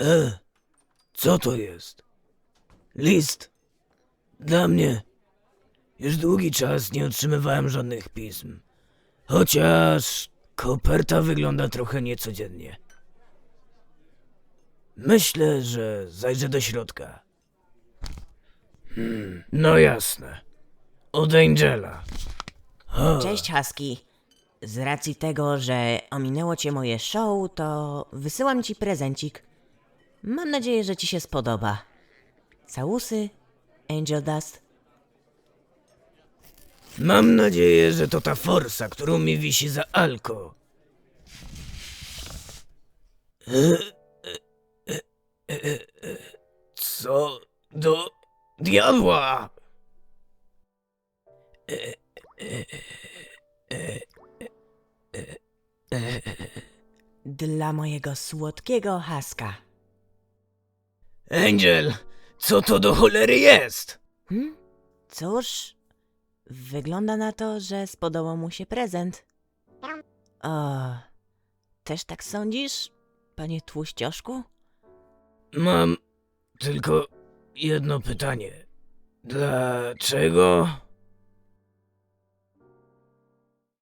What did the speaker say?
E, co to jest? List. Dla mnie. Już długi czas nie otrzymywałem żadnych pism. Chociaż koperta wygląda trochę niecodziennie. Myślę, że zajrzę do środka. Hmm, no jasne. Od Angela. O, Cześć Husky. Z racji tego, że ominęło cię moje show, to wysyłam ci prezencik. Mam nadzieję, że ci się spodoba. Całusy, Angel Dust. Mam nadzieję, że to ta forsa, którą mi wisi za Alko. Co do diabła? Dla mojego słodkiego Haska. Angel, co to do cholery jest? Hmm? Cóż, wygląda na to, że spodobał mu się prezent. O, też tak sądzisz, panie tłuścioszku? Mam tylko jedno pytanie. Dlaczego